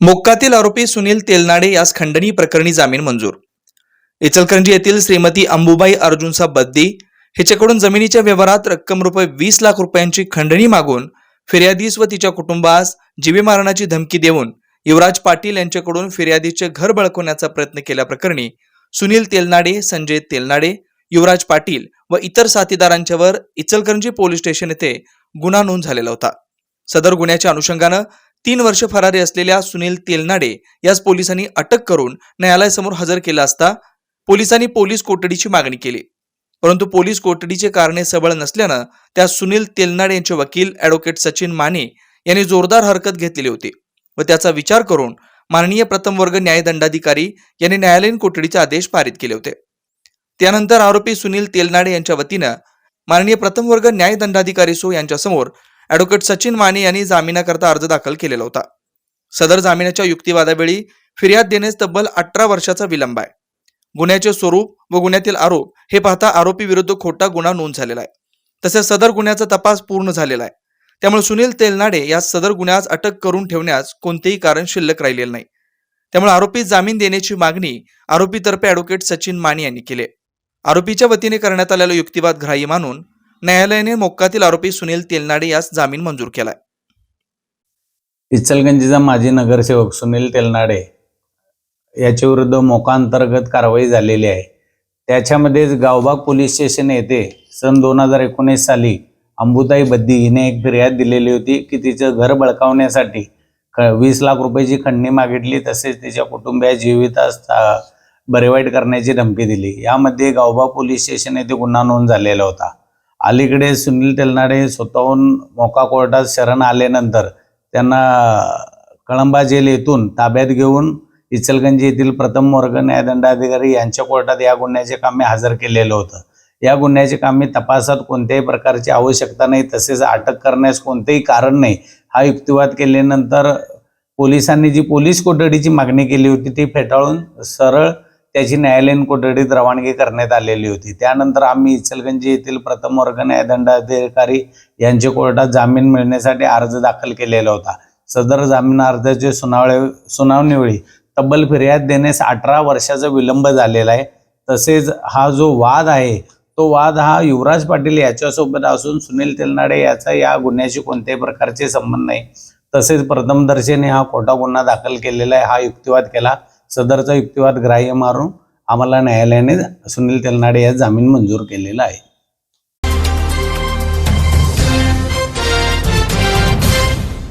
मोक्कातील आरोपी सुनील तेलनाडे यास खंडणी प्रकरणी जामीन मंजूर. इचलकरंजी येथील श्रीमती अंबुबाई अर्जुनसा बद्दी हिच्याकडून जमिनीच्या व्यवहारात रक्कम रुपये वीस लाख रुपयांची खंडणी मागून फिर्यादीस व तिच्या कुटुंबास जीवे मारणाची धमकी देऊन युवराज पाटील यांच्याकडून फिर्यादीचे घर बळकवण्याचा प्रयत्न केल्याप्रकरणी सुनील तेलनाडे संजय तेलनाडे युवराज पाटील व इतर साथीदारांच्यावर इचलकरंजी पोलीस स्टेशन येथे गुन्हा नोंद झालेला होता. सदर गुन्ह्याच्या अनुषंगानं तीन वर्ष फरारी असलेल्या सुनील तेलनाडे यास पोलिसांनी अटक करून न्यायालयासमोर हजर केला असता पोलिसांनी पोलीस कोठडीची मागणी केली. परंतु पोलीस कोठडीचे कारणे सबळ नसल्यानं त्या सुनील तेलनाडे यांचे वकील ॲडव्होकेट सचिन माने यांनी जोरदार हरकत घेतलेली होती व त्याचा विचार करून माननीय प्रथम वर्ग न्यायदंडाधिकारी यांनी न्यायालयीन कोठडीचे आदेश पारित केले होते. त्यानंतर आरोपी सुनील तेलनाडे यांच्या वतीनं माननीय प्रथम वर्ग न्यायदंडाधिकारी सो यांच्यासमोर ॲडव्होकेट सचिन माने यांनी जामिनाकरता अर्ज दाखल केलेला होता. सदर जामिनाच्या युक्तिवादावेळी फिर्याद देण्यास तब्बल अठरा वर्षाचा विलंब आहे. गुन्ह्याचे स्वरूप व गुन्ह्यातील आरोप हे पाहता आरोपी विरुद्ध खोटा गुन्हा नोंद झालेला आहे. तसेच सदर गुन्ह्याचा तपास पूर्ण झालेला आहे. त्यामुळे सुनील तेलनाडे या सदर गुन्ह्यास अटक करून ठेवण्यास कोणतेही कारण शिल्लक राहिलेलं नाही. त्यामुळे आरोपी जामीन देण्याची मागणी आरोपीतर्फे ॲडव्होकेट सचिन माने यांनी केली आरोपीच्या वतीने करण्यात आलेला युक्तिवाद ग्राह्य मानून न्यायालयाने मोक्कातील आरोपी सुनील तेलनाडे यास जामीन मंजूर केलाय. इचलगंजीचा माजी नगरसेवक सुनील तेलनाडे याच्या विरुद्ध मोका अंतर्गत कारवाई झालेली आहे. त्याच्यामध्येच गावबाग पोलीस स्टेशन येथे सन दोन हजार एकोणीस साली अंबुताई बद्दी हिने एक फिर्याद दिलेली होती की तिचं घर बळकावण्यासाठी ख- वीस लाख रुपयाची खंडणी मागितली तसेच तिच्या कुटुंबिया जीवितास बरेवाईट करण्याची धमकी दिली. यामध्ये गावबाग पोलीस स्टेशन येथे गुन्हा नोंद झालेला होता. अलीकडे सुनील तेलनाडे स्वतःहून मोका कोर्टात शरण आल्यानंतर त्यांना कळंबा जेल येथून ताब्यात घेऊन इचलगंजी येथील प्रथम वर्ग न्यायदंडाधिकारी यांच्या कोर्टात या गुन्ह्याचे कामे हजर केलेलं होतं. या गुन्ह्याचे कामे तपासात कोणत्याही प्रकारची आवश्यकता नाही तसेच अटक करण्यास कोणतेही कारण नाही. हा युक्तिवाद केल्यानंतर पोलिसांनी जी पोलीस कोठडीची मागणी केली होती ती फेटाळून सरळ त्याची न्यायालयीन कोठडीत रवानगी करण्यात आलेली होती. त्यानंतर आम्ही इचलगंजी येथील प्रथम वर्ग न्यायदंडाधिकारी यांच्या कोर्टात जामीन मिळण्यासाठी अर्ज दाखल केलेला होता. सदर जामीन अर्जाचे सुनावळे सुनावणीवेळी तब्बल फिर्याद देण्यास अठरा वर्षाचा विलंब झालेला आहे. तसेच हा जो वाद आहे तो वाद हा युवराज पाटील याच्यासोबत असून सुनील तेलनाडे याचा या गुन्ह्याशी कोणत्याही प्रकारचे संबंध नाही. तसेच प्रथमदर्शनी हा खोटा गुन्हा दाखल केलेला आहे हा युक्तिवाद केला. सदरचा युक्तिवाद ग्राह्य मारून आम्हाला न्यायालयाने सुनील तेलनाडे या जामीन मंजूर केलेला आहे.